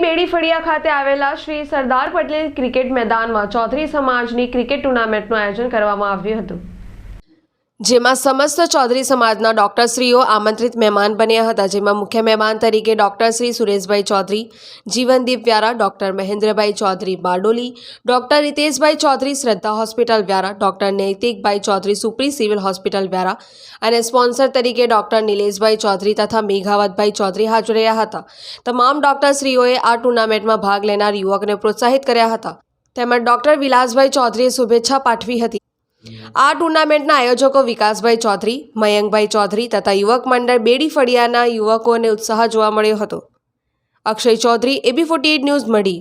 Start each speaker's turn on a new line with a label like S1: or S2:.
S1: બેડી ફળિયા ખાતે આવેલા શ્રી સરદાર પટેલ ક્રિકેટ મેદાનમાં ચૌધરી સમાજની ક્રિકેટ ટુર્નામેન્ટનું આયોજન કરવામાં આવ્યું હતું. જેમાં સમસ્ત ચૌધરી સમાજના ડોક્ટરશ્રીઓ આમંત્રિત મહેમાન બન્યા હતા. જેમાં મુખ્ય મહેમાન તરીકે ડોક્ટરશ્રી Sureshbhai Chaudhari, Jeevandeep Vyara doctor Mahendrabhai Chaudhari Bardoli doctor Riteshbhai Chaudhari, Shraddha hospital Vyara doctor Naitikbhai Chaudhari, સુપ્રી civil hospital Vyara અને સ્પોન્સર તરીકે ડોક્ટર નિલેશભાઈ ચૌધરી તથા મેઘાવતભાઈ ચૌધરી હાજર રહ્યા હતા. તમામ ડોક્ટરશ્રીઓએ આ ટુર્નામેન્ટમાં ભાગ લેનાર યુવકને પ્રોત્સાહિત કર્યા હતા. તેમજ ડોક્ટર વિલાસભાઈ ચૌધરીએ શુભેચ્છા પાઠવી હતી. આ ટુર્નામેન્ટના આયોજકો વિકાસભાઈ ચૌધરી, મયંકભાઈ ચૌધરી તથા યુવક મંડળ બેડી ફળિયાના યુવકોને ઉત્સાહ જોવા મળ્યો હતો. Akshay Chaudhari, AB forty news મળી